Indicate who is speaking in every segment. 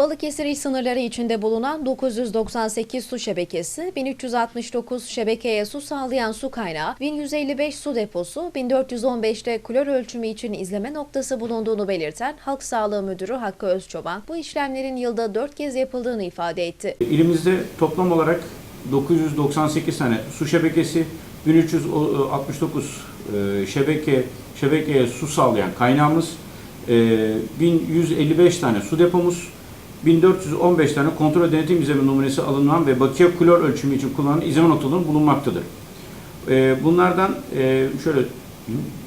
Speaker 1: Balıkesir il sınırları içinde bulunan 998 su şebekesi, 1369 şebekeye su sağlayan su kaynağı, 1155 su deposu, 1415'te klor ölçümü için izleme noktası bulunduğunu belirten Halk Sağlığı Müdürü Hakkı Özçoban, bu işlemlerin yılda 4 kez yapıldığını ifade etti.
Speaker 2: İlimizde toplam olarak 998 tane su şebekesi, 1369 e, şebeke şebekeye su sağlayan kaynağımız, e, 1155 tane su depomuz, 1415 tane kontrol denetim izleme numunesi alınan ve bakiye klor ölçümü için kullanılan izleme noktaları bulunmaktadır. E, Bunlardan e, şöyle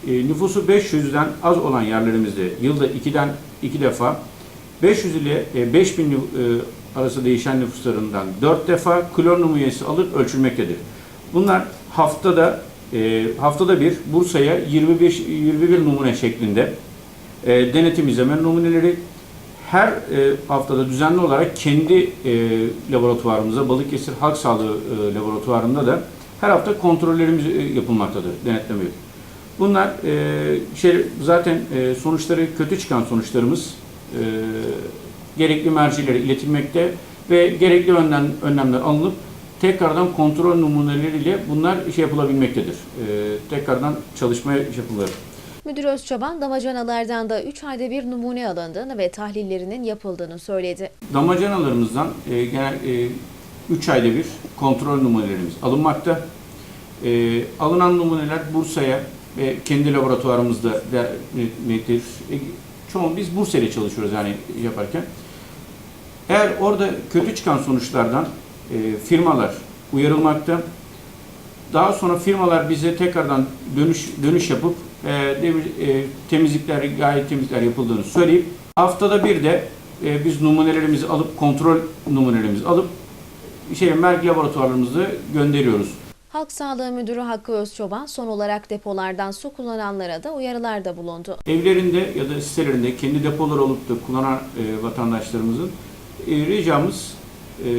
Speaker 2: e, nüfusu 500'den az olan yerlerimizde yılda 2'den 2 defa 500 ile e, 5000 nüf- e, arası değişen nüfuslarından 4 defa klor numunesi alınıp ölçülmektedir. Bunlar haftada e, haftada bir Bursa'ya 25 21 numune şeklinde e, denetim izleme numuneleri her e, haftada düzenli olarak kendi e, laboratuvarımıza Balıkesir Halk Sağlığı e, Laboratuvarında da her hafta kontrollerimiz e, yapılmaktadır, denetleme. Bunlar e, şey zaten e, sonuçları kötü çıkan sonuçlarımız e, gerekli mercilere iletilmekte ve gerekli önlem, önlemler alınıp tekrardan kontrol numuneleriyle bunlar şey yapılabilmektedir. E, tekrardan çalışmaya yapılır.
Speaker 1: Müdür Özçoban, damacanalardan da 3 ayda bir numune alındığını ve tahlillerinin yapıldığını söyledi.
Speaker 2: Damacanalarımızdan e, genel 3 ayda bir kontrol numunelerimiz alınmakta. E, alınan numuneler Bursa'ya ve kendi laboratuvarımızda nedir? E, çoğun biz Bursa ile çalışıyoruz yani yaparken. Eğer orada kötü çıkan sonuçlardan e, firmalar uyarılmakta. Daha sonra firmalar bize tekrardan dönüş dönüş yapıp e, demir- e, temizlikler gayet temizlikler yapıldığını söyleyip haftada bir de e, biz numunelerimizi alıp kontrol numunelerimizi alıp şey merkez laboratuvarlarımızda gönderiyoruz.
Speaker 1: Halk Sağlığı Müdürü Hakkı Özçoban son olarak depolardan su kullananlara da uyarılarda bulundu.
Speaker 2: Evlerinde ya da sitelerinde kendi depoları olup da kullanan e, vatandaşlarımızın e, ricamız e,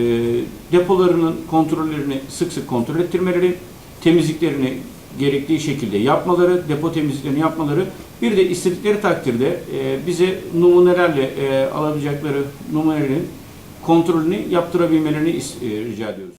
Speaker 2: depolarının kontrollerini sık sık kontrol ettirmeleri, temizliklerini gerektiği şekilde yapmaları, depo temizliklerini yapmaları, bir de istedikleri takdirde e, bize numunelerle e, alabilecekleri numunelerin kontrolünü yaptırabilmelerini e, rica ediyoruz.